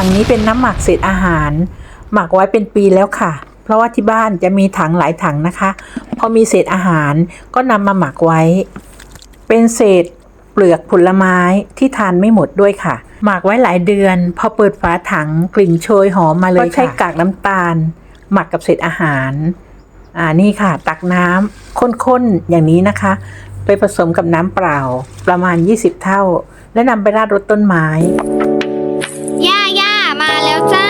ถังนี้เป็นน้ำหมักเศษอาหาร หมักไว้เป็นปีแล้วค่ะ เพราะว่าที่บ้านจะมีถังหลายถังนะคะ พอมีเศษอาหารก็นำมาหมักไว้ เป็นเศษเปลือกผลไม้ที่ทานไม่หมดด้วยค่ะ หมักไว้หลายเดือน พอเปิดฝาถังกลิ่นโชยหอมมาเลยก็ใช้กากน้ำตาล หมักกับเศษอาหารอ่านี่ค่ะ ตักน้ำข้นๆอย่างนี้นะคะ ไปผสมกับน้ำเปล่าประมาณ 20 เท่า และนำไปราดรดต้นไม้ แล้วจ้า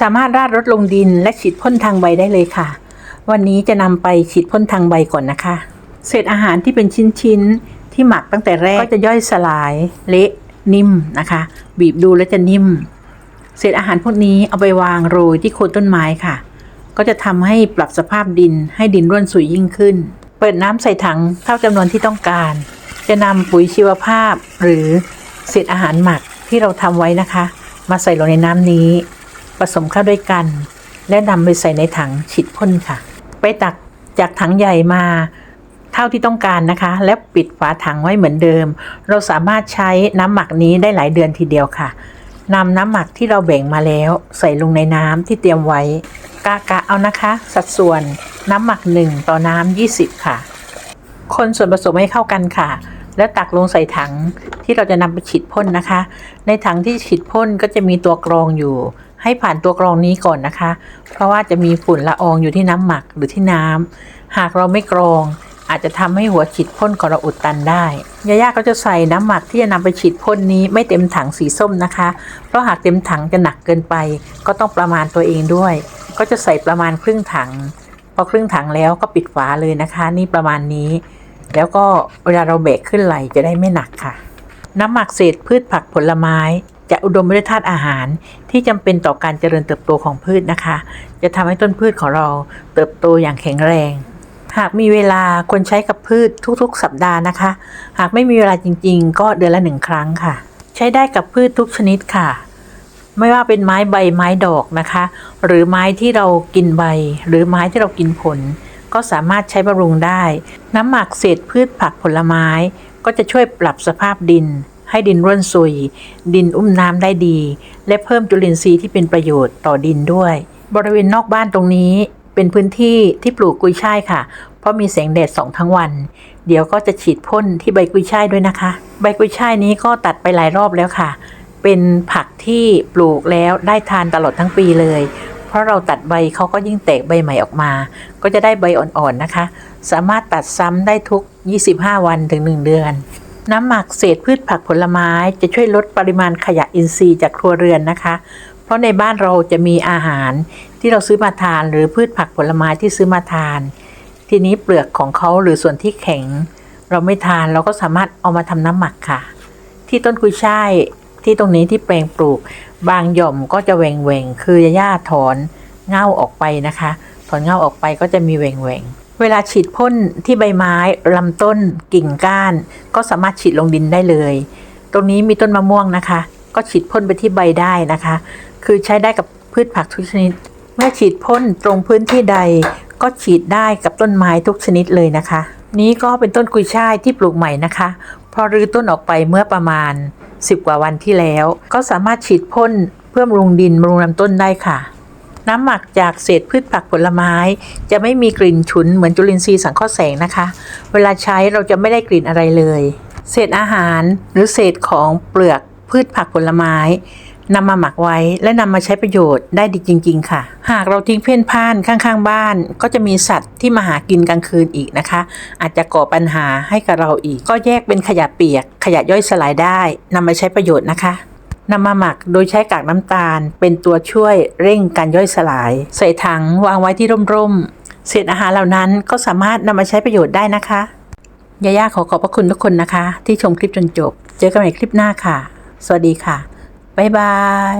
สามารถราดรดลงดินและฉีดพ่นทางใบได้เลยค่ะ วันนี้จะนำไปฉีดพ่นทางใบก่อนนะคะ เศษอาหารที่เป็นชิ้นๆที่หมักตั้งแต่แรกก็จะย่อยสลายเละนิ่มนะคะ บีบดูแล้วจะนิ่ม เศษอาหารพวกนี้เอาไปวางโรยที่โคนต้นไม้ค่ะ ก็จะทำให้ปรับสภาพดินให้ดินร่วนสุยยิ่งขึ้น เปิดน้ำใส่ถังเท่าจำนวนที่ต้องการ จะนำปุ๋ยชีวภาพหรือเศษอาหารหมักที่เราทำไว้นะคะ มาใส่ลงในน้ำนี้ ผสมเข้าด้วยกัน และนำไปใส่ในถังฉีดพ่นค่ะ ไปตักจากถังใหญ่มาเท่าที่ต้องการนะคะ และปิดฝาถังไว้เหมือนเดิม เราสามารถใช้น้ำหมักนี้ได้หลายเดือนทีเดียวค่ะนำน้ำหมักที่เราแบ่งมาแล้ว ใส่ลงในน้ำที่เตรียมไว้กะกะเอานะคะ สัดส่วนน้ำหมัก 1 ต่อน้ำ20 ค่ะ คนส่วนผสมให้เข้ากันค่ะ แล้วตักลงใส่ถังที่เราจะนำไปฉีดพ่นนะคะ ในถังที่ฉีดพ่นก็จะมีตัวกรองอยู่ ให้ผ่านตัวกรองนี้ก่อนนะคะ เพราะว่าจะมีฝุ่นละอองอยู่ที่น้ำหมักหรือที่น้ำหากเราไม่กรองอาจจะทำให้หัวฉีดพ่นของเราอุดตันได้ยาย่าก็จะใส่น้ำหมักที่จะนำไปฉีดพ่นนี้ไม่เต็มถังสีส้มนะคะ เพราะหากเต็มถังจะหนักเกินไป ก็ต้องประมาณตัวเองด้วย ก็จะใส่ประมาณครึ่งถัง พอครึ่งถังแล้วก็ปิดฝาเลยนะคะ นี่ประมาณนี้ แล้วก็เวลาเราเบรกขึ้นไหลจะได้ไม่หนักค่ะ น้ำหมักเศษพืชผักผลไม้ จะอุดมไปด้วยธาตุอาหารที่จำเป็นต่อการเจริญเติบโตของพืชนะคะ จะทำให้ต้นพืชของเราเติบโตอย่างแข็งแรง หากมีเวลาควรใช้กับพืชทุกๆ สัปดาห์นะคะ หากไม่มีเวลาจริง ๆ ก็เดือนละหนึ่งครั้งค่ะ ใช้ได้กับพืชทุกชนิดค่ะ ไม่ว่าเป็นไม้ใบไม้ดอกนะคะ หรือไม้ที่เรากินใบ หรือไม้ที่เรากินผล ก็สามารถใช้บำรุงได้ น้ำหมักเศษพืชผักผลไม้ ก็จะช่วยปรับสภาพดิน ให้ดินร่วนซุย ดินอุ้มน้ำได้ดี และเพิ่มจุลินทรีย์ที่เป็นประโยชน์ต่อดินด้วย บริเวณนอกบ้านตรงนี้เป็นพื้นที่ที่ปลูกกุยช่ายค่ะ เพราะมีแสงแดดสองทั้งวัน เดี๋ยวก็จะฉีดพ่นที่ใบกุยช่ายด้วยนะคะ ใบกุยช่ายนี้ก็ตัดไปหลายรอบแล้วค่ะ เป็นผักที่ปลูกแล้วได้ทานตลอดทั้งปีเลย เพราะเราตัดใบเขาก็ยิ่งแตกใบใหม่ออกมา ก็จะได้ใบอ่อนๆนะคะ สามารถตัดซ้ำได้ทุก 25 วันถึง 1 เดือน น้ำหมักเศษพืชผักผลไม้จะช่วยลดปริมาณขยะอินทรีย์จากครัวเรือนนะคะ เพราะในบ้านเราจะมีอาหารที่เราซื้อมาทานหรือพืชผักผลไม้ที่ซื้อมาทาน ทีนี้เปลือกของเขาหรือส่วนที่แข็ง เราไม่ทานเราก็สามารถเอามาทำน้ำหมักค่ะ ที่ต้นกุยช่าย ที่ตรงนี้ที่แปลงปลูก บางหย่อมก็จะแหว่งแหว่งคือหญ้าถอนเง่าออกไปนะคะ ถอนเง่าออกไปก็จะมีแหว่งแหว่งเวลาฉีดพ่นที่ใบไม้ลำต้นกิ่งก้าน ก็สามารถฉีดลงดินได้เลย ตรงนี้มีต้นมะม่วงนะคะ ก็ฉีดพ่นไปที่ใบได้นะคะ คือใช้ได้กับพืชผักทุกชนิด เมื่อฉีดพ่นตรงพื้นที่ใด ก็ฉีดได้กับต้นไม้ทุกชนิดเลยนะคะ นี้ก็เป็นต้นกุยช่ายที่ปลูกใหม่นะคะ พอรื้อต้นออกไปเมื่อประมาณ 10 กว่าวันที่แล้ว ก็สามารถฉีดพ่นเพื่อบำรุงดินบำรุงลำต้นได้ค่ะ น้ำหมักจากเศษพืชผักผลไม้ จะไม่มีกลิ่นฉุนเหมือนจุลินทรีย์สังเคราะห์แสงนะคะ เวลาใช้เราจะไม่ได้กลิ่นอะไรเลย เศษอาหารหรือเศษของเปลือกพืชผักผลไม้ นำมาหมักไว้และนำมาใช้ประโยชน์ได้ดีจริง ๆ ค่ะ หากเราทิ้งเพ่นพ่านข้างๆ บ้าน ก็จะมีสัตว์ที่มาหากินกลางคืนอีกนะคะ อาจจะก่อปัญหาให้กับเราอีก ก็แยกเป็นขยะเปียก ขยะย่อยสลายได้นำมาใช้ประโยชน์นะคะนำมาหมักโดยใช้กากน้ำตาล เป็นตัวช่วยเร่งการย่อยสลาย ใส่ถังวางไว้ที่ร่มๆเศษอาหารเหล่านั้นก็สามารถนำมาใช้ประโยชน์ได้นะคะยาย่าขอขอบพระคุณทุกคนนะคะ ที่ชมคลิปจนจบ เจอกันใหม่คลิปหน้าค่ะ สวัสดีค่ะ บ๊ายบาย